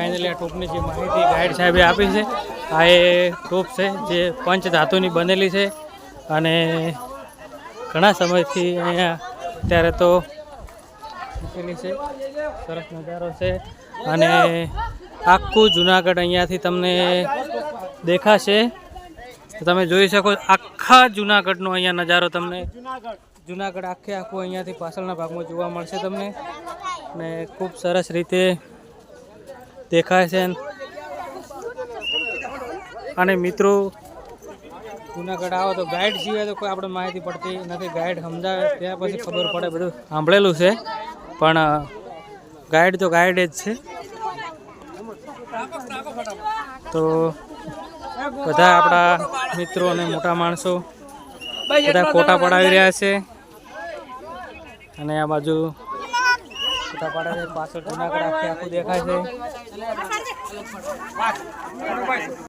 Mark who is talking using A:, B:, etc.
A: Finally આ ટોપની જે માહિતી ગાઈડ સાહેબે આપી છે, આ એ ટોપ છે જે પંચ ધાતુની બનેલી છે અને ઘણા સમયથી અહીંયા અત્યારે તો મૂકેલી છે, સરસ નજારો છે અને આખું જુનાગઢ અહીંયાથી તમને દેખાશે. તમે જોઈ શકો આખા જુનાગઢનો અહીંયા નજારો તમને જુનાગઢ આખે આખું અહીંયાથી પાછળના ભાગમાં જોવા મળશે તમને. ને ખૂબ સરસ રીતે દેખાય છે. અને મિત્રો જુનાગઢ આવો તો ગાઈડ સિવાય તો કોઈ આપણે માહિતી પડતી નથી. ગાઈડ સમજાવે ત્યાં પછી ખબર પડે બધું. સાંભળેલું છે. પણ ગાઈડ તો ગાઈડ જ છે. તો બધા આપણા મિત્રો અને મોટા માણસો બધા ફોટા પડાવી રહ્યા છે. અને આ બાજુ છે. પાછળ જુનાગઢ આખે આખું દેખાય છે